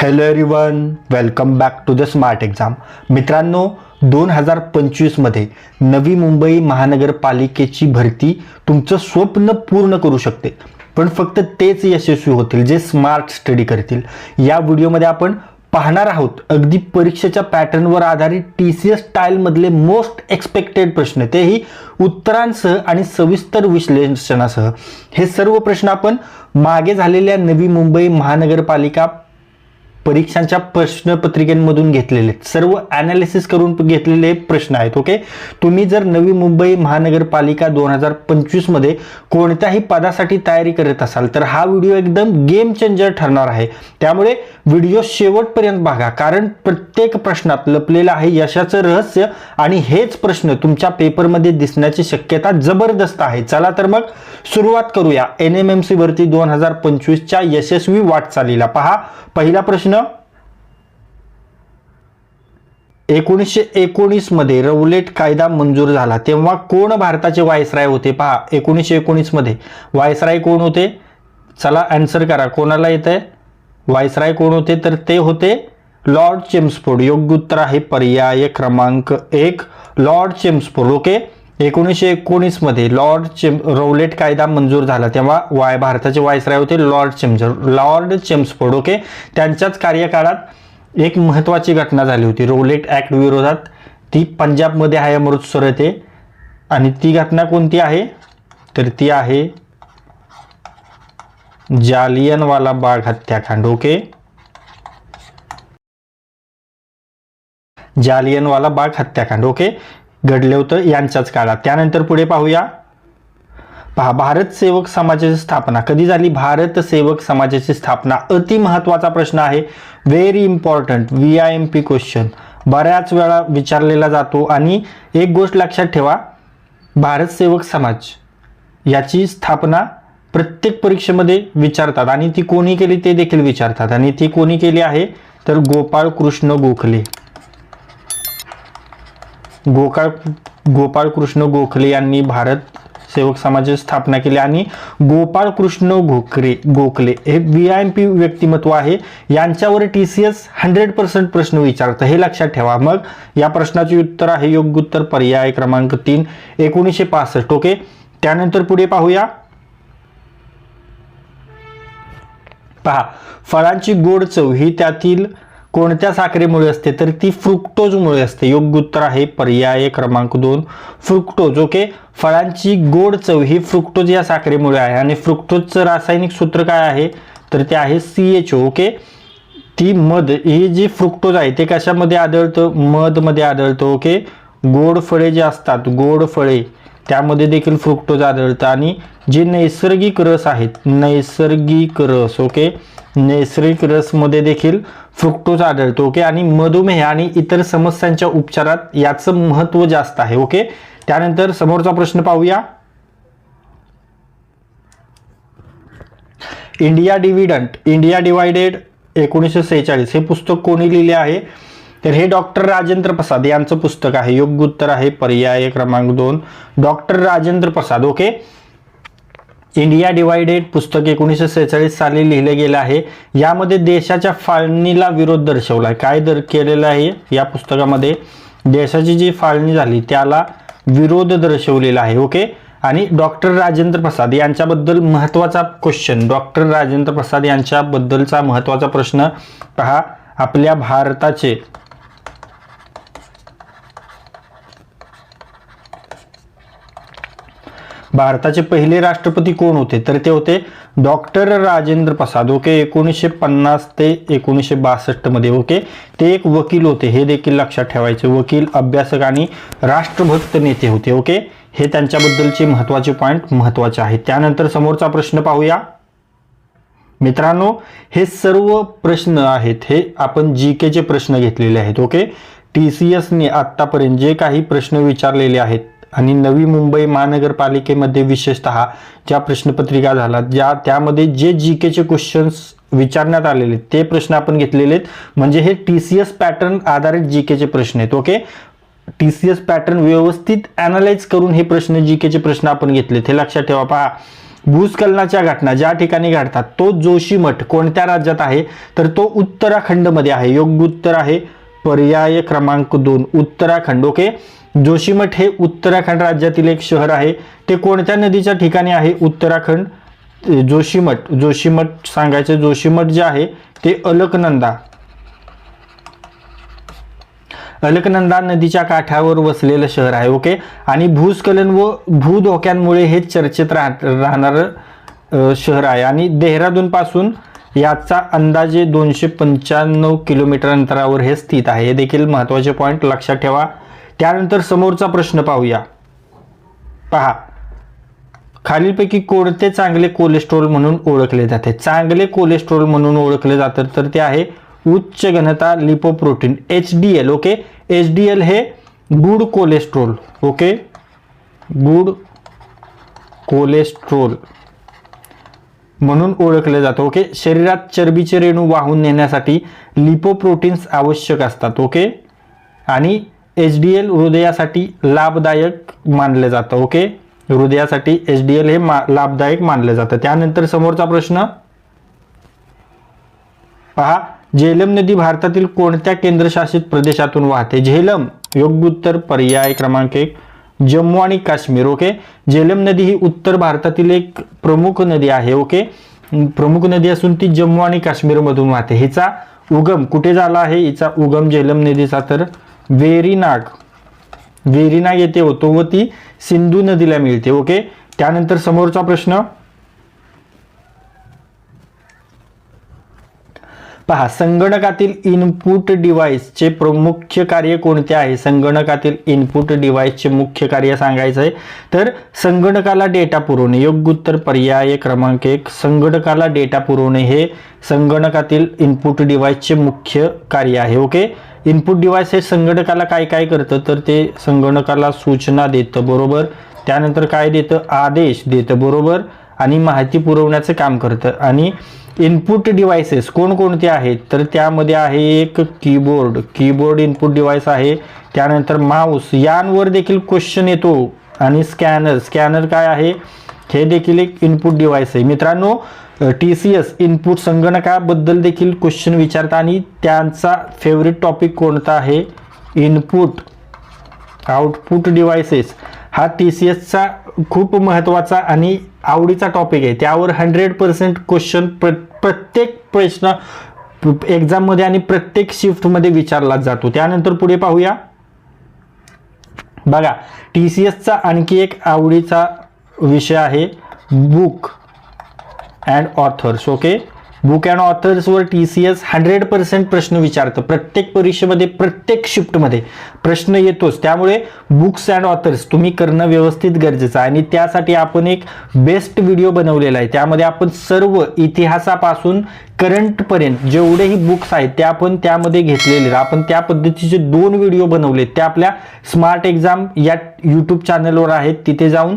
Hello everyone welcome back to the smart exam मित्रांनो दोन हजार पंचवीसमध्ये नवी मुंबई महानगरपालिकेची भरती तुमचं स्वप्न पूर्ण करू शकते. पण फक्त तेच यशस्वी होतील जे स्मार्ट स्टडी करतील. या व्हिडिओमध्ये आपण पाहणार आहोत अगदी परीक्षेच्या पॅटर्नवर आधारित टी सी एस स्टाईलमधले मोस्ट एक्सपेक्टेड प्रश्न. तेही उत्तरांसह आणि सविस्तर विश्लेषणासह. हे सर्व प्रश्न आपण मागे झालेल्या नवी मुंबई महानगरपालिका परीक्षांच्या प्रश्नपत्रिकेमधून घेतलेले. आहेत. सर्व ॲनालिसिस करून घेतलेले प्रश्न आहेत ओके तुम्ही जर नवी मुंबई महानगरपालिका दोन हजार पंचवीसमध्ये कोणत्याही पदासाठी तयारी करत असाल तर हा व्हिडिओ एकदम गेम चेंजर ठरणार आहे. त्यामुळे व्हिडिओ शेवटपर्यंत बघा कारण प्रत्येक प्रश्नात लपलेलं आहे यशाचं रहस्य आणि हेच प्रश्न तुमच्या पेपरमध्ये दिसण्याची शक्यता जबरदस्त आहे. चला तर मग सुरुवात करूया. एन एम एम सी भरती दोन हजार पंचवीसच्या यशस्वी वाटचालीला. पहा पहिला प्रश्न एकोणीसशे एकोणीसमध्ये रौलेट कायदा मंजूर झाला. तेव्हा कोण भारताचे वायसराय होते? पहा एकोणीसशे एकोणीसमध्ये वायसराय कोण होते? चला ॲन्सर करा. कोणाला येत आहे वायसराय कोण होते? तर ते होते लॉर्ड चेम्सफोर्ड. योग्य उत्तर आहे पर्याय क्रमांक एक. Lord Chelmsford. ओके? एकोणीसशे एकोणीसमध्ये लॉर्ड चेम रौलेट कायदा मंजूर झाला. तेव्हा वाय भारताचे वायसराय होते लॉर्ड चेम्स लॉर्ड चेम्सफोर्ड. ओके? त्यांच्याच कार्यकाळात एक महत्त्वाची घटना झाली होती. रोलेट ॲक्ट विरोधात ती पंजाबमध्ये आहे अमृतसर येथे. आणि ती घटना कोणती आहे? तर ती आहे जालियनवाला बाग हत्याकांड ओके? जालियनवाला बाग हत्याकांड ओके? घडले होतं यांच्याच काळात. त्यानंतर पुढे पाहूया. पहा भारत सेवक समाजाची स्थापना. कधी झाली? भारत सेवक समाजाची स्थापना. अति महत्त्वाचा प्रश्न आहे. Very important V I M P question बऱ्याच वेळा विचारलेला जातो आणि एक गोष्ट लक्षात ठेवा. भारत सेवक समाज याची स्थापना प्रत्येक परीक्षेमध्ये विचारतात आणि ती कोणी केली ते देखील विचारतात. आणि ती कोणी केली आहे? तर गोपाळ कृष्ण गोखले. गोकाळ गोपाळ कृष्ण गोखले यांनी भारत सेवक समाजाची स्थापना केली आणि गोपाळ कृष्ण गोखरे गोखले हे व्ही आय एम पी व्यक्तिमत्व आहे. यांच्यावर T C S hundred percent प्रश्न विचारतं. हे लक्षात ठेवा. मग या प्रश्नाचे उत्तर आहे. योग्य उत्तर पर्याय क्रमांक तीन. एकोणीसशे पासष्ट. ओके? त्यानंतर पुढे पाहूया. पहा. फळांची गोड चव ही त्यातील कोणत्या साखरेमुळे असते? तर ती फ्रुक्टोजमुळे असते. योग्य उत्तर आहे पर्याय क्रमांक दोन. Fructose okay? फळांची गोड चव ही फ्रुक्टोज या साखरेमुळे आहे. आणि फ्रुक्टोजचं रासायनिक सूत्र काय आहे? तर ते आहे सी एच ओ ओके ती मध ही जी फ्रुक्टोज आहे ते कशामध्ये आढळतं? मधमध्ये आढळतं ओके गोड फळे जे असतात गोड फळे त्यामध्ये देखील फ्रुक्टोज आढळतं. आणि जे नैसर्गिक रस आहेत नैसर्गिक रस ओके नैसर्गिक रसमध्ये देखील फ्रुक्टोज आढळतो ओके आणि मधुमेह आणि इतर समस्यांच्या उपचारात याचं महत्त्व जास्त आहे ओके त्यानंतर समोरचा प्रश्न पाहूया. इंडिया डिव्हिडंट इंडिया डिवायडेड एकोणीसशे सेहेचाळीस हे पुस्तक कोणी लिहिले आहे? तर हे डॉक्टर राजेंद्र प्रसाद यांचं पुस्तक आहे. योग्य उत्तर आहे. पर्याय क्रमांक दोन. Doctor Rajendra Prasad okay? India divided पुस्तक एकोणीसशे सेहेचाळीस साली लिहिलं गेलं आहे. यामध्ये देशाच्या फाळणीला विरोध दर्शवला आहे काय दर केलेला आहे या पुस्तकामध्ये? देशाची जी फाळणी झाली त्याला विरोध दर्शवलेला आहे ओके आणि डॉक्टर राजेंद्र प्रसाद यांच्याबद्दल महत्त्वाचा क्वेश्चन डॉक्टर राजेंद्र प्रसाद यांच्याबद्दलचा महत्त्वाचा प्रश्न पहा आपल्या भारताचे. भारताचे पहिले राष्ट्रपती कोण होते? तर ते होते डॉक्टर राजेंद्र प्रसाद ओके एकोणीसशे पन्नास ते एकोणीसशे बासष्टमध्ये ओके. ते एक वकील होते हे देखील लक्षात ठेवायचे. वकील अभ्यासक आणि राष्ट्रभक्त नेते होते ओके. हे त्यांच्याबद्दलचे महत्त्वाचे पॉईंट महत्त्वाचे आहेत. त्यानंतर समोरचा प्रश्न पाहूया. मित्रांनो हे सर्व प्रश्न आहेत हे आपण जी केचे प्रश्न घेतलेले आहेत ओके. टी सी एसने आत्तापर्यंत जे काही प्रश्न विचारलेले आहेत आणि नवी मुंबई महानगरपालिकेमध्ये विशेषतः ज्या प्रश्नपत्रिका झाल्या ज्या त्यामध्ये जे जी केचे क्वेश्चन्स विचारण्यात आलेले आहेत, ते प्रश्न आपण घेतलेले आहेत. म्हणजे हे टी सी एस पॅटर्न आधारित जी केचे प्रश्न आहेत okay T C S pattern व्यवस्थित अनालाइज करून हे प्रश्न जी केचे प्रश्न आपण घेतले हे लक्षात ठेवा पहा. भूस्खलनाच्या घटना ज्या ठिकाणी घडतात तो जोशीमठ कोणत्या राज्यात आहे? तर तो उत्तराखंडमध्ये आहे. योग्य उत्तर आहे पर्याय क्रमांक दोन उत्तराखंड ओके जोशीमठ हे उत्तराखंड राज्यातील एक शहर आहे. ते कोणत्या नदीच्या ठिकाणी आहे? उत्तराखंड जोशीमठ. जोशीमठ सांगायचं जोशीमठ जे आहे ते अलकनंदा. अलकनंदा नदीच्या काठावर वसलेलं शहर आहे ओके? आणि भूस्खलन व भूधोक्यांमुळे हे चर्चेत राह राहणारं शहर आहे. आणि देहरादूनपासून याचा अंदाजे दोनशे पंच्याण्णव किलोमीटर अंतरावर हे स्थित आहे. हे देखील महत्त्वाचे पॉईंट लक्षात ठेवा. त्यानंतर समोरचा प्रश्न पाहूया. पहा. खालीलपैकी कोणते चांगले कोलेस्ट्रॉल म्हणून ओळखले जाते? चांगले कोलेस्ट्रॉल म्हणून ओळखले जातात तर ते आहे उच्च घनता lipoprotein H D L okay H D L हे good cholesterol okay good cholesterol म्हणून ओळखले जातं ओके शरीरात चरबीचे रेणू वाहून नेण्यासाठी लिपोप्रोटीन्स आवश्यक असतात ओके आणि एच डी एल हृदयासाठी लाभदायक मानलं जातं ओके हृदयासाठी एच डी एल हे मा लाभदायक मानलं जातं. त्यानंतर समोरचा प्रश्न पहा झेलम नदी भारतातील कोणत्या केंद्रशासित प्रदेशातून वाहते? झेलम योग्य उत्तर पर्याय क्रमांक एक जम्मू आणि काश्मीर ओके झेलम नदी ही उत्तर भारतातील एक प्रमुख नदी आहे ओके प्रमुख नदी असून ती जम्मू आणि काश्मीरमधून वाहते. हिचा उगम कुठे झाला आहे? हिचा उगम झेलम नदीचा तर वेरीनाग. वेरीनाग येथे होतो व ती सिंधू नदीला मिळते ओके त्यानंतर समोरचा प्रश्न. पहा संगणकातील इनपुट डिव्हाइसचे मुख्य कार्य कोणते आहे? संगणकातील इनपुट डिव्हाइसचे मुख्य कार्य सांगायचं आहे. तर संगणकाला डेटा पुरवणे योग्य उत्तर पर्याय क्रमांक एक. संगणकाला डेटा पुरवणे हे संगणकातील इनपुट डिव्हाइसचे मुख्य कार्य आहे ओके इनपुट डिव्हाइस हे संगणकाला काय काय करतं तर ते संगणकाला सूचना देतं बरोबर? त्यानंतर काय देतं? आदेश देतं बरोबर? आणि माहिती पुरवण्याचं काम करतं. आणि इनपुट डिव्हायसेस कोणकोणते आहेत? तर त्यामध्ये आहे एक कीबोर्ड. कीबोर्ड इनपुट डिव्हाइस आहे. त्यानंतर माऊस. यांवर देखील क्वेश्चन येतो. आणि स्कॅनर. स्कॅनर काय आहे? हे देखील एक इनपुट डिव्हाइस आहे. मित्रांनो टी सी एस इनपुट संगणकाबद्दल देखील क्वेश्चन विचारतात आणि त्यांचा फेवरेट टॉपिक कोणता आहे? इनपुट आउटपुट डिव्हायसेस हा टी सी एसचा खूप महत्त्वाचा आणि आवडीचा टॉपिक आहे. त्यावर हंड्रेड पर्सेंट क्वेश्चन प्र प्रत्येक प्रश्न एक्झाममध्ये आणि प्रत्येक शिफ्टमध्ये विचारला जातो. त्यानंतर पुढे पाहूया. बघा टी सी एसचा आणखी एक आवडीचा विषय आहे book and authors okay book and ऑथर्सवर T C S hundred percent प्रश्न विचारतं. प्रत्येक परीक्षेमध्ये प्रत्येक शिफ्टमध्ये प्रश्न येतोच. त्यामुळे बुक्स अँड ऑथर्स तुम्ही करणं व्यवस्थित गरजेचं आहे. आणि त्यासाठी आपण एक बेस्ट व्हिडिओ बनवलेला आहे. त्यामध्ये आपण सर्व इतिहासापासून करंटपर्यंत जेवढेही बुक्स आहेत ते आपण त्यामध्ये घेतलेले. आपण त्या पद्धतीचे दोन व्हिडिओ बनवले. त्या आपल्या स्मार्ट एक्झाम या यूट्यूब चॅनलवर आहेत. तिथे जाऊन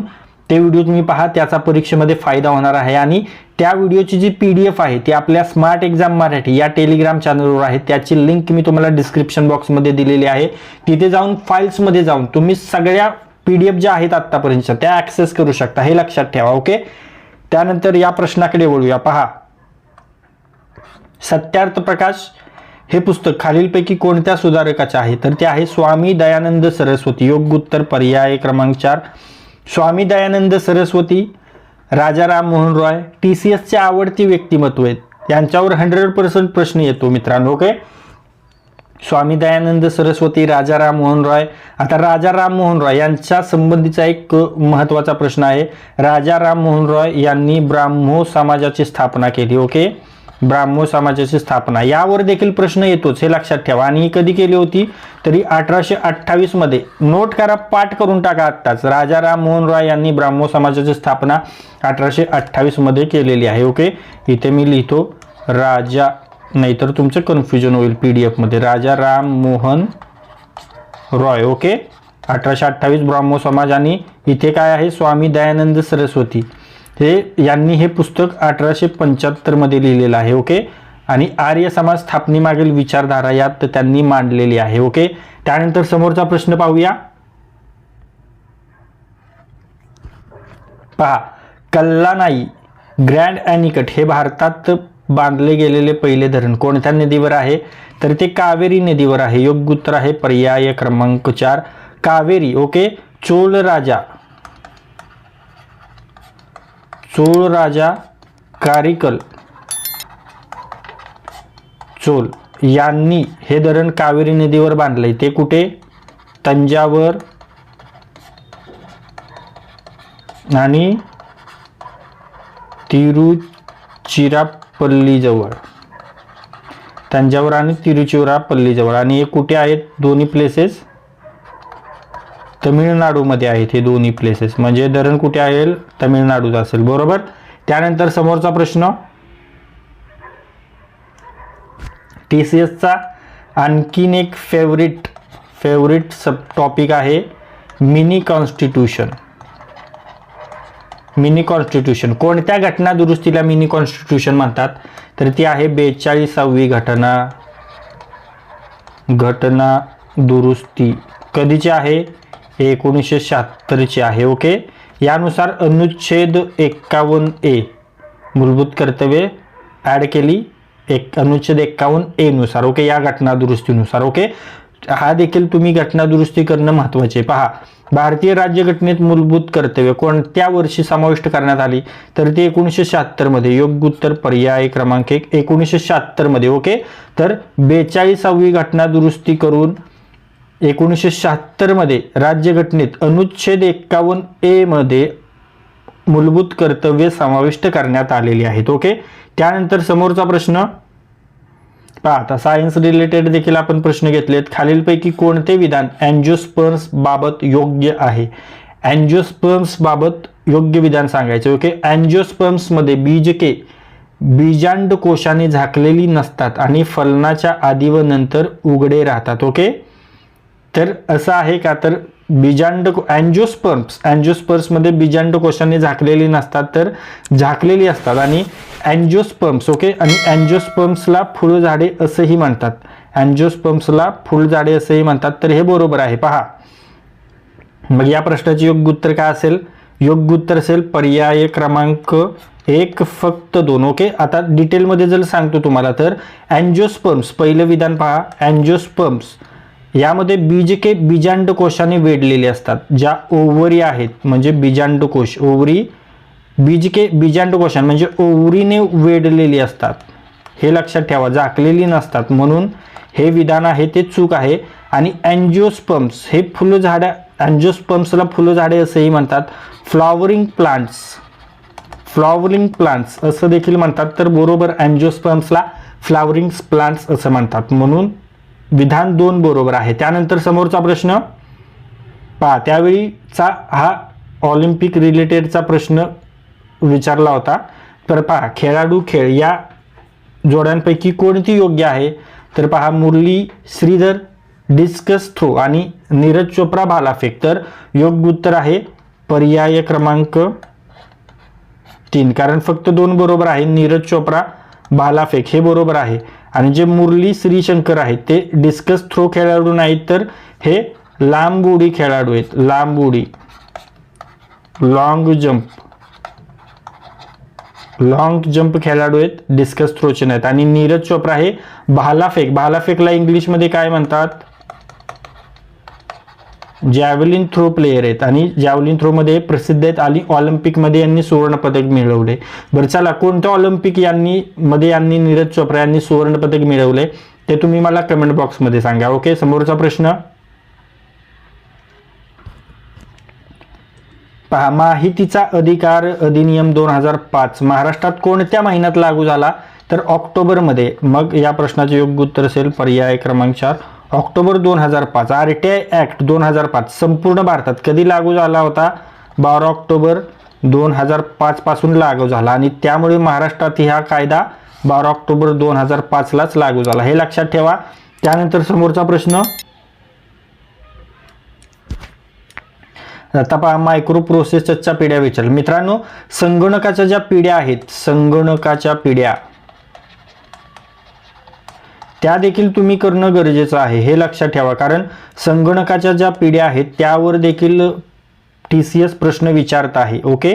ते व्हिडिओ तुम्ही पहा. त्याचा परीक्षेमध्ये फायदा होणार आहे. आणि त्या व्हिडिओची जी पी डी एफ आहे ती आपल्या स्मार्ट एक्झाम मराठी या टेलिग्राम चॅनलवर आहे. त्याची लिंक मी तुम्हाला डिस्क्रिप्शन बॉक्समध्ये दिलेली आहे. तिथे जाऊन फाईल्समध्ये जाऊन तुम्ही सगळ्या पी डी एफ ज्या आहेत आत्तापर्यंतच्या त्या ॲक्सेस करू शकता. हे लक्षात ठेवा ओके त्यानंतर या प्रश्नाकडे वळूया. पहा. सत्यार्थ प्रकाश हे पुस्तक खालीलपैकी कोणत्या सुधारकाचे आहे? तर ते आहे स्वामी दयानंद सरस्वती. योग्य उत्तर पर्याय क्रमांक चार. स्वामी दयानंद सरस्वती राजाराम मोहन रॉय टी सी एसचे आवडती व्यक्तिमत्व आहेत. यांच्यावर हंड्रेड पर्सेंट प्रश्न येतो मित्रांनो ओके? स्वामी दयानंद सरस्वती राजा राम मोहन रॉय. आता राजा राम मोहन रॉय यांच्या संबंधीचा एक महत्त्वाचा प्रश्न आहे. राजा राम मोहन रॉय यांनी ब्राह्मो समाजाची स्थापना केली ओके? ब्राह्मो समाजाची स्थापना. यावर देखील प्रश्न येतोच हे लक्षात ठेवा. आणि ही कधी केली होती? तरी अठराशे अठ्ठावीसमध्ये नोट करा पाठ करून टाका आत्ताच. राजा राम मोहन रॉय यांनी ब्राह्मो समाजाची स्थापना अठराशे अठ्ठावीसमध्ये केलेली आहे ओके? इथे मी लिहितो राजा नाहीतर तुमचं कन्फ्युजन होईल पी डी एफमध्ये राजा राम मोहन रॉय ओके? अठराशे अठ्ठावीस ब्राह्मो समाज. आणि इथे काय आहे? स्वामी दयानंद सरस्वती. हे यांनी हे पुस्तक अठराशे पंच्याहत्तरमध्ये लिहिलेलं आहे ओके आणि आर्य समाज स्थापनेमागील विचारधारा यात त्यांनी मांडलेली आहे ओके त्यानंतर समोरचा प्रश्न पाहूया. पहा कल्लानाई ग्रँड ॲनिकट हे भारतात बांधले गेलेले पहिले धरण. कोणत्या नदीवर आहे? तर ते कावेरी नदीवर आहे. योग्य उत्तर आहे पर्याय क्रमांक चार. कावेरी ओके चोल राजा. चोळ राजा कारिकल. चोल. यांनी हे धरण कावेरी नदीवर बांधलंय. ते कुठे? तंजावर. आणि तिरुचिरापल्लीजवळ. तंजावर आणि तिरुचिरापल्लीजवळ. आणि हे कुठे आहेत? दोन्ही प्लेसेस तमिळनाडूमध्ये आहेत हे दोन्ही प्लेसेस म्हणजे धरण कुठे आहे? तमिळनाडूत असेल. बरोबर? त्यानंतर समोरचा प्रश्न. टी सी एसचा आणखीन एक फेवरेट फेवरेट सब टॉपिक आहे मिनी कॉन्स्टिट्यूशन मिनी कॉन्स्टिट्यूशन कोणत्या घटना दुरुस्तीला मिनी कॉन्स्टिट्यूशन म्हणतात? तर ती आहे बेचाळीसावी घटना. घटना दुरुस्ती. कधीची आहे? एकोणीसशे शहात्तरचे आहे ओके? यानुसार अनुच्छेद एक्कावन्न ए मूलभूत कर्तव्ये ॲड केली. एक अनुच्छेद एक्कावन्न ए नुसार ओके? या घटना दुरुस्तीनुसार ओके? हा देखील तुम्ही घटना दुरुस्ती करणं महत्त्वाचे पहा भारतीय राज्यघटनेत मूलभूत कर्तव्य कोणत्या वर्षी समाविष्ट करण्यात आली. तर ती एकोणीसशे शहात्तरमध्ये योग्य उत्तर पर्याय क्रमांक एक एकोणीसशे शहात्तरमध्ये ओके? तर बेचाळीसावी घटना दुरुस्ती करून एकोणीसशे शहात्तरमध्ये राज्यघटनेत अनुच्छेद एक्कावन्न ए मध्ये मूलभूत कर्तव्य समाविष्ट करण्यात आलेली आहेत. ओके? त्यानंतर समोरचा प्रश्न. पहा आता सायन्स रिलेटेड देखील आपण प्रश्न घेतलेत. खालीलपैकी कोणते विधान अँजिओस्पर्म्स बाबत योग्य आहे? अँजिओस्पर्म्स बाबत योग्य विधान सांगायचे. ओके? अँजिओस्पर्म्समध्ये बीजके बीजांड कोशाने झाकलेली नसतात आणि फलनाच्या आधी व नंतर उघडे राहतात. ओके? तर असं आहे का? तर बीजांड अँजिओस्पर्म्स अँजिओस्पर्म्समध्ये बीजांड कोशाने झाकलेली नसतात तर झाकलेली असतात. आणि अँजिओस्पर्म्स ओके? आणि अँजिओस्पर्म्सला फुलझाडे असंही म्हणतात. अँजिओस्पर्म्सला फुलझाडे असंही म्हणतात. तर हे बरोबर आहे. पहा. मग या प्रश्नाचे योग्य उत्तर काय असेल? योग्य उत्तर असेल पर्याय क्रमांक एक फक्त दोन ओके? आता डिटेलमध्ये जर सांगतो तुम्हाला तर अँजिओस्पर्म्स पहिलं विधान पहा. अँजिओस्पर्म्स यामध्ये बीजके बीजांड कोशाने वेढलेले असतात ज्या ओव्हरी आहेत म्हणजे बीजांड कोश बीजके बीजांडकोशाने म्हणजे ओवरीने वेढलेली असतात. हे लक्षात ठेवा झाकलेली नसतात. म्हणून हे विधान आहे ते चूक आहे. आणि अँजिओस्पम्स हे फुलझाड्या अँजिओस्पम्सला फुलझाडे असेही म्हणतात. फ्लॉवरिंग प्लांट्स फ्लॉवरिंग प्लांट्स असं देखील म्हणतात. तर बरोबर अँजिओस्पम्सला फ्लॉवरिंग प्लांट्स असं म्हणतात. म्हणून विधान दोन बरोबर आहे. त्यानंतर समोरचा प्रश्न. पहा त्यावेळीचा हा ऑलिम्पिक रिलेटेडचा प्रश्न विचारला होता. तर पहा खेळाडू खेळ या जोड्यांपैकी कोणती योग्य आहे? तर पहा मुरली श्रीधर डिस्कस थ्रो आणि नीरज चोप्रा भालाफेक तर योग्य उत्तर आहे पर्याय क्रमांक तीन. कारण फक्त दोन बरोबर आहे. नीरज चोप्रा भालाफेक हे बरोबर आहे. आणि जे मुरली श्रीशंकर आहेत ते डिस्कस थ्रो खेळाडू नाहीत तर हे लांब उडी खेळाडू आहेत. लांब उडी लॉंग जंप लॉंग जंप खेळाडू आहेत डिस्कस थ्रोचे नाहीत. आणि नीरज चोप्रा हे भालाफेक भालाफेकला इंग्लिशमध्ये काय म्हणतात? जॅव्हलिन थ्रो प्लेयर आहेत. आणि जॅव्हलिन थ्रोमध्ये प्रसिद्ध आहेत आणि ऑलिम्पिकमध्ये यांनी सुवर्णपदक मिळवले. बरं चला कोणत्या ऑलिम्पिक यांनी मध्ये यांनी नीरज चोप्रा यांनी सुवर्णपदक मिळवले? ते तुम्ही मला कमेंट बॉक्समध्ये सांगा. ओके समोरचा प्रश्न? पहा माहितीचा अधिकार अधिनियम दोन हजार पाच. महाराष्ट्रात कोणत्या महिन्यात लागू झाला? तर ऑक्टोबरमध्ये. मग या प्रश्नाचे योग्य उत्तर असेल पर्याय क्रमांक चार. ऑक्टोबर दोन हजार पाच आर टी आय ॲक्ट दोन हजार पाच संपूर्ण भारतात कधी लागू झाला होता? बारा ऑक्टोबर दोन हजार पाचपासून लागू झाला आणि त्यामुळे महाराष्ट्रात हा कायदा बारा ऑक्टोबर दोन हजार पाचलाच लागू झाला. हे लक्षात ठेवा. त्यानंतर समोरचा प्रश्न. आता पहा मायक्रो प्रोसेसच्या पिढ्या विचार. मित्रांनो संगणकाच्या ज्या पिढ्या आहेत संगणकाच्या पिढ्या त्या देखील तुम्ही करणं गरजेचं आहे हे लक्षात ठेवा. कारण संगणकाच्या ज्या पिढ्या आहेत त्यावर देखील टी सी एस प्रश्न विचारत आहे ओके?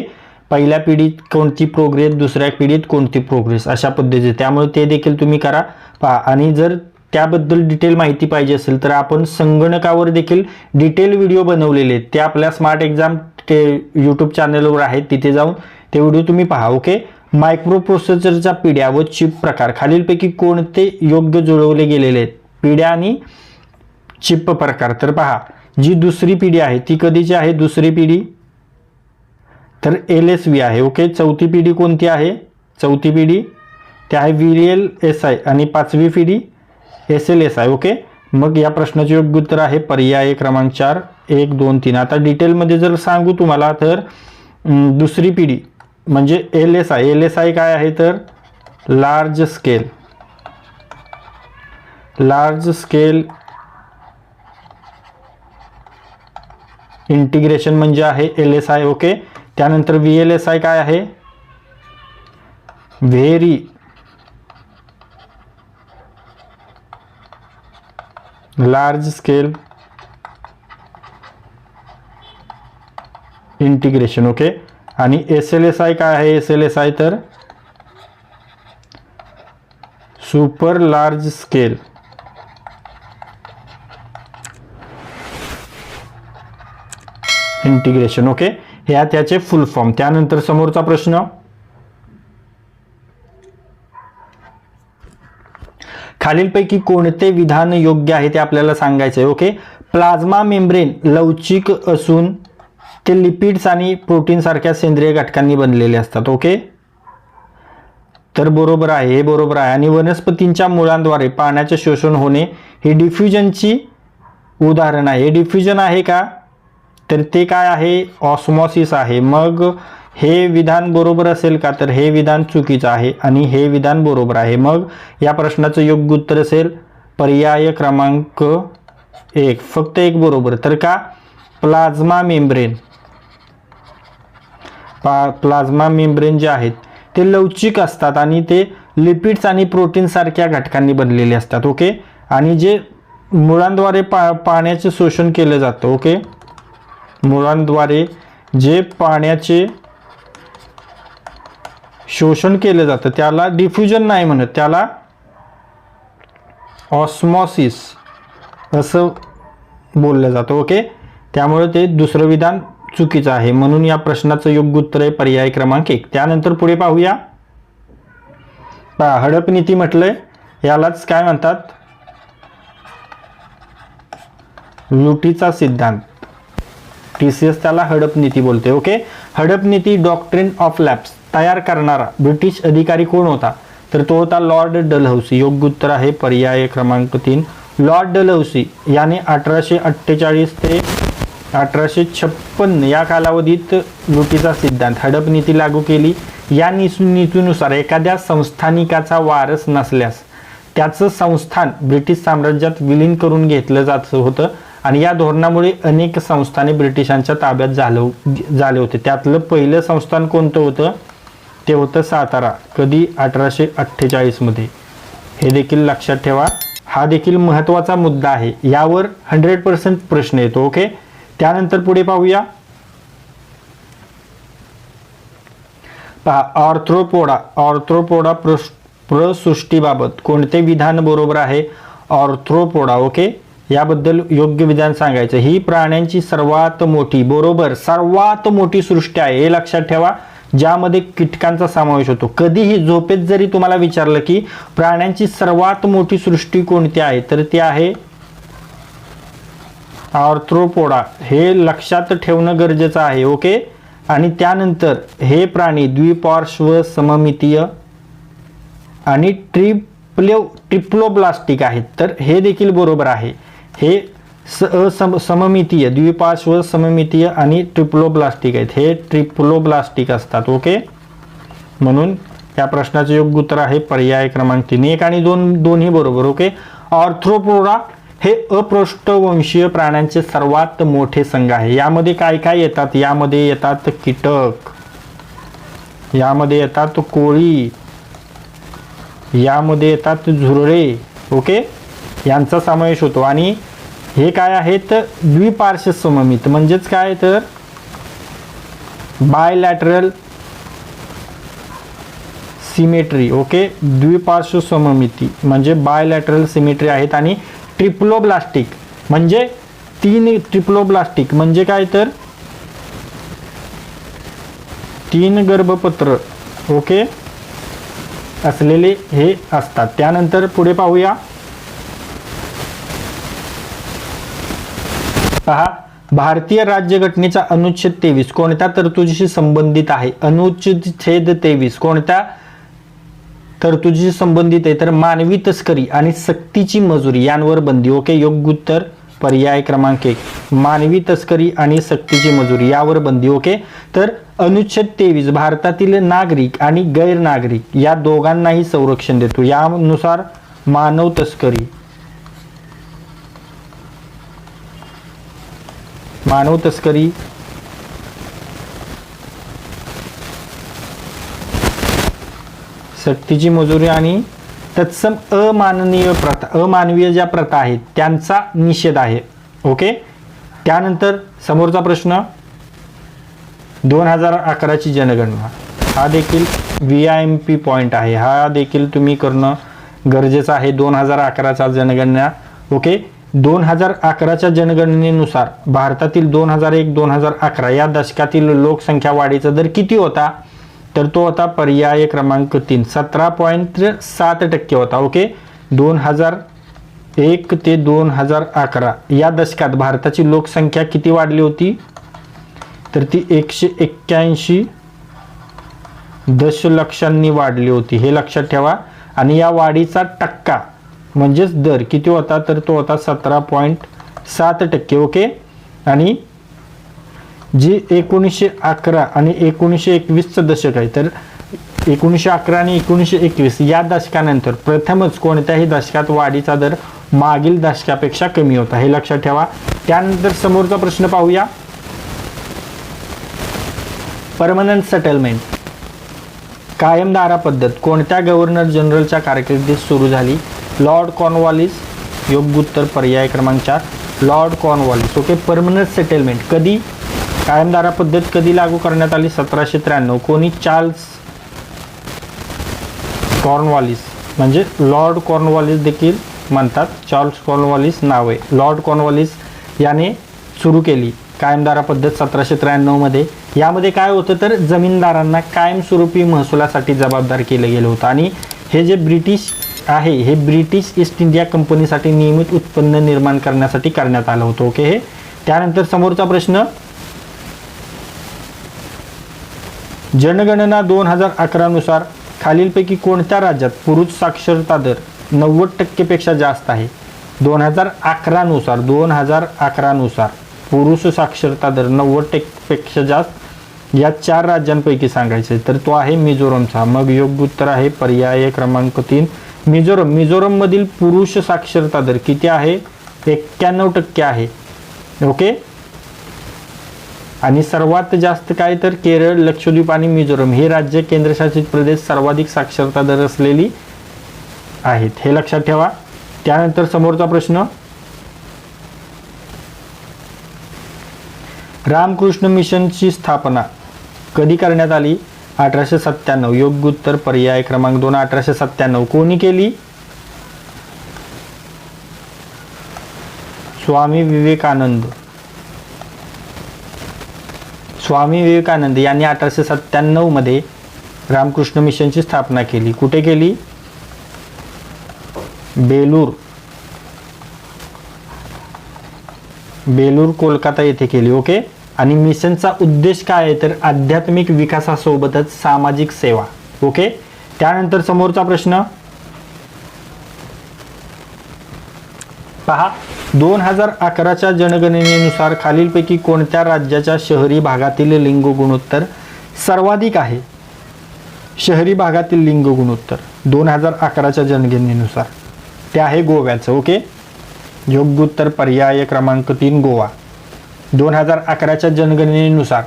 पहिल्या पिढीत कोणती प्रोग्रेस दुसऱ्या पिढीत कोणती प्रोग्रेस अशा पद्धतीचे. त्यामुळे ते देखील तुम्ही करा पहा. आणि जर त्याबद्दल डिटेल माहिती पाहिजे असेल तर आपण संगणकावर देखील डिटेल व्हिडिओ बनवलेले आहेत. ते आपल्या स्मार्ट एक्झाम ते यूट्यूब चॅनलवर आहेत तिथे जाऊन ते व्हिडिओ तुम्ही पहा ओके? मायक्रो प्रोसेसरच्या पिढ्या व चिप प्रकार. खालीलपैकी कोणते योग्य जुळवले गेलेले आहेत? पिढ्या आणि चिप प्रकार. तर पहा जी दुसरी पिढी आहे ती कधीची आहे? दुसरी पिढी? तर एल एस व्ही आहे. ओके चौथी पिढी कोणती आहे? चौथी पिढी. ते आहे व्ही एल एस आय आणि पाचवी पिढी S L S I okay मग या प्रश्नाचे योग्य उत्तर आहे पर्याय क्रमांक चार. एक दोन तीन. आता डिटेलमध्ये जर सांगू तुम्हाला तर दुसरी पिढी म्हणजे L S I L S I काय आहे तर? Large scale large scale integration म्हणजे आहे L S I okay V L S I काय आहे? Very large scale integration okay आणि एस एल एस आय काय आहे? एस एल एस आय तर super large scale integration okay ह्या त्याचे फुल फॉर्म त्यानंतर समोरचा प्रश्न. खालीलपैकी कोणते विधान योग्य आहे ते आपल्याला सांगायचं आहे ओके प्लाझ्मा मेम्ब्रेन लवचिक असून ते लिपिड्स आणि प्रोटीनसारख्या सेंद्रिय घटकांनी बनलेले असतात ओके? तर बरोबर आहे हे बरोबर आहे. आणि वनस्पतींच्या मुळांद्वारे पाण्याचे शोषण होणे हे डिफ्युजनची उदाहरण आहे. हे डिफ्युजन आहे का? तर ते काय आहे? ऑस्मॉसिस आहे. मग हे विधान बरोबर असेल का? तर हे विधान चुकीचं आहे आणि हे विधान बरोबर आहे. मग या प्रश्नाचं योग्य उत्तर असेल पर्याय क्रमांक एक. फक्त एक बरोबर. तर का? Plasma membrane. पा प्लाझ्मा मेम्ब्रेन जे आहेत ते लवचिक असतात आणि ते लिपिड्स आणि प्रोटीन सारख्या घटकांनी बनलेले असतात ओके? आणि जे मुळांद्वारे पा पाण्याचे शोषण केलं जातं ओके? मुळांद्वारे जे पाण्याचे शोषण केलं जातं त्याला डिफ्युजन नाही म्हणत त्याला ऑस्मॉसिस असं बोललं जातं ओके? त्यामुळे ते दुसरं विधान चुकीचं आहे. म्हणून या प्रश्नाचं योग्य उत्तर आहे पर्याय क्रमांक एक. त्यानंतर पुढे पाहूया. पहा हडप नीती म्हटलंय. यालाच काय म्हणतात? लुटीचा सिद्धांत. टी सी एस त्याला हडप नीती बोलते ओके? हडप नीती डॉक्ट्रिन ऑफ लॅब्स. तयार करणारा ब्रिटिश अधिकारी कोण होता? तर तो होता लॉर्ड डलहौसी. योग्य उत्तर आहे पर्याय क्रमांक तीन. लॉर्ड डलहौसी याने अठराशे अठ्ठेचाळीस ते अठराशे छप्पन्न या कालावधीत लुटीचा सिद्धांत हडप नीती लागू केली. या नीतीनुसार एखाद्या संस्थानिकाचा वारस नसल्यास त्याचं संस्थान ब्रिटिश साम्राज्यात विलीन करून घेतलं जात होतं आणि या धोरणामुळे अनेक संस्थाने ब्रिटिशांच्या ताब्यात झालं झाले होते. त्यातलं पहिलं संस्थान कोणतं होतं? ते होतं सातारा कधी? अठराशे अठ्ठेचाळीसमध्ये हे देखील लक्षात ठेवा. हा देखील महत्त्वाचा मुद्दा आहे. यावर हंड्रेड पर्सेंट प्रश्न येतो ओके त्यानंतर पुढे पाहूया. पहा ऑर्थ्रोपोडा ऑर्थ्रोपोडा प्रसृष्टीबाबत कोणते विधान बरोबर आहे? Arthropoda okay? याबद्दल योग्य विधान सांगायचं. ही प्राण्यांची सर्वात मोठी बरोबर सर्वात मोठी सृष्टी आहे. हे लक्षात ठेवा. ज्यामध्ये कीटकांचा समावेश होतो. कधीही झोपेत जरी तुम्हाला विचारलं की प्राण्यांची सर्वात मोठी सृष्टी कोणती आहे तर ती आहे ऑर्थ्रोपोडा हे लक्षात ठेवणं गरजेचं आहे ओके? आणि त्यानंतर हे प्राणी द्विपार्श्व सममितीय आणि ट्रिप्लो ट्रिप्लोब्लास्टिक आहेत. तर हे देखील बरोबर आहे. हे स असम सममितीय द्विपार्श्व सममितीय आणि ट्रिप्लोब्लास्टिक आहेत. हे ट्रिप्लोब्लास्टिक असतात ओके? म्हणून या प्रश्नाचे योग्य उत्तर आहे पर्याय क्रमांक तीन. एक आणि दोन दोन्ही बरोबर ओके? ऑर्थ्रोपोडा हे अपृष्ठवंशीय प्राण्यांचे सर्वात मोठे संघ आहे. यामध्ये काय काय येतात? यामध्ये येतात कीटक. यामध्ये येतात कोळी. यामध्ये येतात झुरळे. ओके? यांचा समावेश होतो. आणि हे काय आहेत? द्विपार्श्व सममित. म्हणजेच काय तर? Bilateral symmetry okay? द्विपार्श्व सममिती. म्हणजे बायलॅटरल सिमेट्री आहेत आणि ट्रिप्लोब्लास्टिक. म्हणजे तीन ट्रिप्लोब्लास्टिक. म्हणजे काय तर? तीन गर्भपत्र. ओके? असलेले हे असतात. त्यानंतर पुढे पाहूया. पहा. भारतीय राज्यघटनेचा अनुच्छेद तेवीस. कोणत्या तरतुदीशी संबंधित आहे? अनुच्छेद तेवीस. कोणत्या? तरतुदीशी संबंधित आहे तर मानवी तस्करी आणि सक्तीची मजुरी यांवर बंदी. ओके योग्य उत्तर पर्याय क्रमांक एक. मानवी तस्करी आणि सक्तीची मजुरी यावर बंदी. ओके तर अनुच्छेद तेवीस भारतातील नागरिक आणि गैर नागरिक या दोघांनाही संरक्षण देतो. यानुसार मानव तस्करी मानव तस्करी सक्तीची मजुरी आणि तत्सम अमाननीय प्रथा अमानवीय ज्या प्रथा आहेत त्यांचा निषेध आहे. ओके त्यानंतर समोरचा प्रश्न दोन हजार अकराची जनगणना. हा देखील V I M P point आहे. हा देखील तुम्ही करणं गरजेचं आहे दोन हजार अकराचा जनगणना. ओके दोन हजार अकराच्या जनगणनेनुसार भारतातील दोन हजार एक दोन हजार अकरा या दशकातील लोकसंख्या वाढीचा दर किती होता? तर तो होता पर्याय क्रमांक तीन. सतरा पॉईंट सात टक्के होता ओके? दोन हजार एक ते दोन हजार अकरा. या दशकात भारताची लोकसंख्या किती वाढली होती? तर ती एकशे एक्क्याऐंशी दशलक्षांनी वाढली होती. हे लक्षात ठेवा. आणि या वाढीचा टक्का म्हणजेच दर किती होता? तर तो होता सतरा पॉईंट सात टक्के ओके? आणि जी एकोणीसशे अकरा आणि एकोणीसशे एकवीसचं दशक आहे तर एकोणीसशे अकरा आणि एकोणीसशे एकवीस या दशकानंतर प्रथमच कोणत्याही दशकात वाढीचा दर मागील दशकापेक्षा कमी होता. हे लक्षात ठेवा. त्यानंतर समोरचा प्रश्न पाहूया. Permanent settlement. कायमदारा पद्धत कोणत्या गव्हर्नर जनरलच्या कारकिर्दीत सुरू झाली? Lord Cornwallis. योग्य उत्तर पर्याय क्रमांक चार. Lord Cornwallis. Okay permanent settlement. कधी? कायमदारा पद्धत कधी लागू करण्यात आली? सतराशे त्र्याण्णव. कोणी? Charles Cornwallis. म्हणजे लॉर्ड कॉर्नवॉलिस देखील म्हणतात. चार्ल्स कॉर्नवॉलिस नाव. आहे लॉर्ड कॉर्नवॉलिस याने सुरू केली. कायमदारा पद्धत सतराशे त्र्याण्णवमध्ये यामध्ये काय होतं तर जमीनदारांना कायमस्वरूपी महसुलासाठी जबाबदार केलं गेलं होतं. आणि हे जे ब्रिटिश आहे हे ब्रिटिश ईस्ट इंडिया कंपनीसाठी नियमित उत्पन्न निर्माण करण्यासाठी करण्यात आलं होतं. ओके? हे त्यानंतर समोरचा प्रश्न जनगणना दोन हजार अकरानुसार खालीलपैकी कोणत्या राज्यात पुरुष साक्षरता दर नव्वद टक्केपेक्षा जास्त आहे? दोन हजार अकरानुसार दोन हजार अकरानुसार पुरुष साक्षरता दर नव्वद टक्केपेक्षा जास्त? या चार राज्यांपैकी सांगायचे तर तो आहे मिझोरमचा. मग योग्य उत्तर आहे पर्याय क्रमांक तीन. मिझोरम. मिझोरममधील पुरुष साक्षरता दर किती आहे? एक्क्याण्णव टक्के आहे. ओके? आणि सर्वात जास्त काय तर केरळ लक्षद्वीप आणि मिझोरम हे राज्य केंद्रशासित प्रदेश सर्वाधिक साक्षरता दर असलेली आहेत. हे लक्षात ठेवा. त्यानंतर समोरचा प्रश्न. रामकृष्ण मिशनची स्थापना कधी करण्यात आली? अठराशे सत्त्याण्णव. योग्य उत्तर पर्याय क्रमांक दोन अठराशे सत्त्याण्णव. कोणी केली? स्वामी विवेकानंद. स्वामी विवेकानंद यांनी अठराशे सत्त्याण्णवमध्ये रामकृष्ण मिशनची स्थापना केली. कुठे केली? बेलूर. बेलूर कोलकाता येथे केली. ओके? आणि मिशनचा उद्देश काय आहे? तर आध्यात्मिक विकासासोबतच सामाजिक सेवा. ओके? त्यानंतर समोरचा प्रश्न. पहा दोन हजार अकराच्या जनगणनेनुसार खालीलपैकी कोणत्या राज्याच्या शहरी भागातील लिंग गुणोत्तर सर्वाधिक आहे? शहरी भागातील लिंग गुणोत्तर दोन हजार अकराच्या जनगणनेनुसार. ते आहे गोव्याचं ओके? योग्य उत्तर पर्याय क्रमांक तीन गोवा. दोन हजार अकराच्या जनगणनेनुसार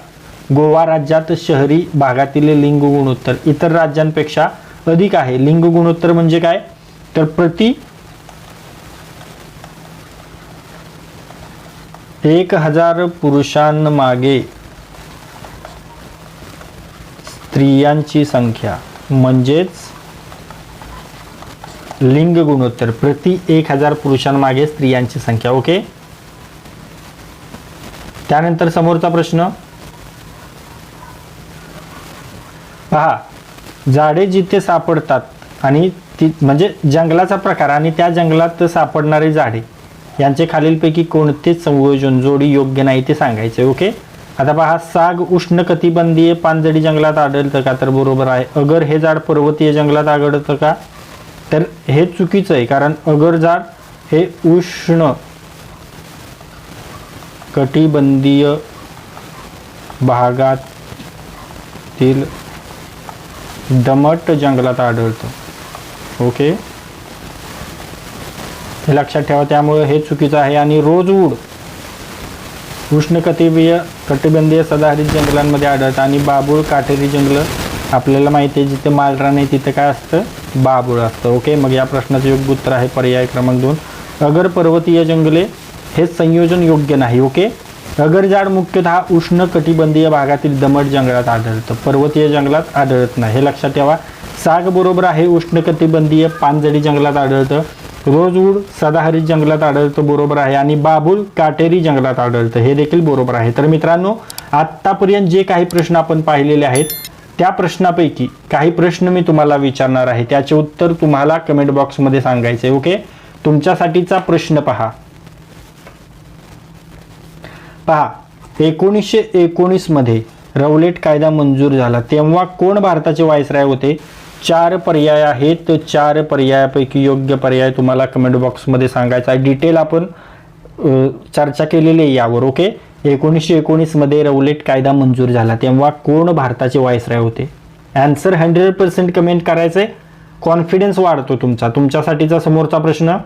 गोवा राज्यात शहरी भागातील लिंग गुणोत्तर इतर राज्यांपेक्षा अधिक आहे. लिंग गुणोत्तर म्हणजे काय? तर प्रति एक हजार पुरुषांमागे स्त्रियांची संख्या. म्हणजेच लिंग गुणोत्तर. प्रति एक हजार पुरुषांमागे स्त्रियांची संख्या ओके? त्यानंतर समोरचा प्रश्न. पहा झाडे जिथे सापडतात आणि ती म्हणजे जंगलाचा प्रकार आणि त्या जंगलात सापडणारी झाडे यांचे खालीलपैकी कोणतेच संयोजन जोडी योग्य नाही ते सांगायचे ओके आता पहा साग उष्णकटिबंधीय पानझडी जंगलात आढळतं का? तर बरोबर आहे. अगर हे झाड पर्वतीय जंगलात आढळतं का? तर हे चुकीचं आहे कारण अगर झाड हे उष्ण कटिबंधीय भागातील दमट जंगलात आढळतं ओके हे लक्षात ठेवा त्यामुळे हे चुकीचं आहे. आणि रोजवूड उष्णकटिबीय कटिबंधीय सदाहरित जंगलांमध्ये आढळतं. आणि बाबूळ काटेरी जंगलं आपल्याला माहिती आहे जिथे मालरान आहे तिथे काय असतं? बाबूळ असतं. ओके? मग या प्रश्नाचं योग्य उत्तर आहे पर्याय क्रमांक दोन. अगर पर्वतीय जंगले हे संयोजन योग्य नाही ओके? अगर झाड मुख्यतः उष्ण कटिबंधीय भागातील दमट जंगलात आढळतं. पर्वतीय जंगलात आढळत नाही. हे लक्षात ठेवा. साग बरोबर आहे उष्ण कटिबंधीय पानझडी जंगलात आढळतं. रोजवूड सदाहरित जंगलात आढळतं बरोबर आहे. आणि बाबुल काटेरी जंगलात आढळतं. हे देखील बरोबर आहे. तर मित्रांनो आत्तापर्यंत जे काही प्रश्न आपण पाहिलेले आहेत त्या प्रश्नापैकी काही प्रश्न मी तुम्हाला विचारणार आहे. त्याचे उत्तर तुम्हाला कमेंट बॉक्समध्ये सांगायचे ओके तुमच्यासाठीचा प्रश्न पहा. पहा एकोणीसशे एकोणीसमध्ये रवलेट कायदा मंजूर झाला. तेव्हा कोण भारताचे वायसराय होते? चार पर्याय आहेत. चार पर्यायापैकी योग्य पर्याय तुम्हाला कमेंट बॉक्समध्ये सांगायचा आहे. डिटेल आपण चर्चा केलेली आहे यावर ओके एकोणीसशे एकोणीसमध्ये रौलेट कायदा मंजूर झाला. तेव्हा कोण भारताचे वायसराय होते? ॲन्सर हंड्रेड पर्सेंट कमेंट करायचं आहे कॉन्फिडन्स वाढतो तुमचा. तुमच्यासाठीचा समोरचा प्रश्न.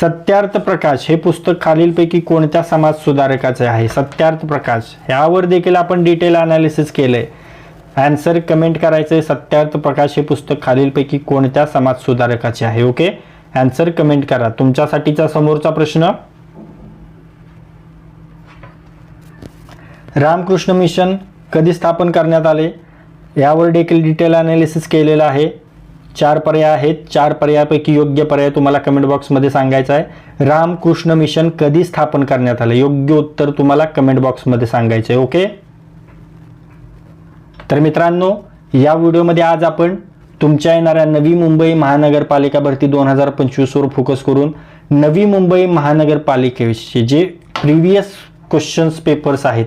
सत्यार्थ प्रकाश हे पुस्तक खालीलपैकी कोणत्या समाज सुधारकाचे आहे? सत्यार्थ प्रकाश यावर देखील आपण डिटेल अनालिसिस आहे ॲन्सर कमेंट करायचंय सत्यार्थ प्रकाश हे पुस्तक खालीलपैकी कोणत्या समाज सुधारकाचे आहे ओके ॲन्सर कमेंट करा. तुमच्यासाठीचा समोरचा प्रश्न? रामकृष्ण मिशन कधी स्थापन करण्यात आले? यावर देखील डिटेल अनालिसिस केलेलं आहे. चार पर्याय आहेत. चार पर्यायापैकी योग्य पर्याय तुम्हाला कमेंट बॉक्समध्ये सांगायचा आहे. रामकृष्ण मिशन कधी स्थापन करण्यात आलं? योग्य उत्तर तुम्हाला कमेंट बॉक्समध्ये सांगायचं आहे ओके तर मित्रांनो या व्हिडिओमध्ये आज आपण तुमच्या येणाऱ्या नवी मुंबई महानगरपालिका भरती दोन हजार पंचवीसवर फोकस करून नवी मुंबई महानगरपालिकेचे जे प्रिव्हियस क्वेश्चन्स पेपर्स आहेत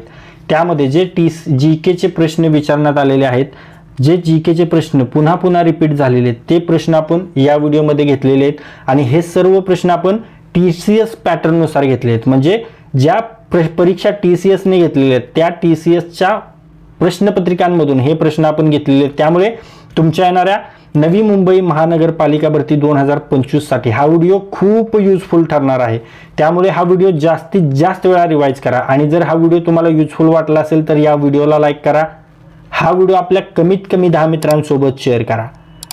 त्यामध्ये जे टी जी केचे प्रश्न विचारण्यात आलेले आहेत जे जी केचे प्रश्न पुन्हा पुन्हा रिपीट झालेले आहेत ते प्रश्न आपण या व्हिडिओमध्ये घेतलेले आहेत आणि हे सर्व प्रश्न आपण टी सी एस पॅटर्ननुसार घेतले आहेत. म्हणजे ज्या प्र परीक्षा टी सी एसने घेतलेल्या आहेत त्या टी सी एसच्या प्रश्नपत्रिकांमधून हे प्रश्न आपण घेतलेले आहेत. त्यामुळे तुमच्या येणाऱ्या नवी मुंबई महानगरपालिका भरती दोन हजार पंचवीससाठी हा व्हिडिओ खूप युजफुल ठरणार आहे. त्यामुळे हा व्हिडिओ जास्तीत जास्त वेळा रिवाईज करा. आणि जर हा व्हिडिओ तुम्हाला युजफुल वाटला असेल तर या व्हिडिओला लाईक करा. हा व्हिडिओ आपल्या कमीत कमी दहा मित्रांसोबत शेअर करा.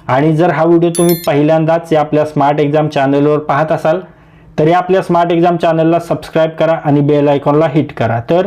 आणि जर हा व्हिडिओ तुम्ही पहिल्यांदाच या आपल्या स्मार्ट एक्झाम चॅनलवर पाहत असाल तर या आपल्या स्मार्ट एक्झाम चॅनलला सबस्क्राईब करा आणि बेल आयकॉनला हिट करा. तर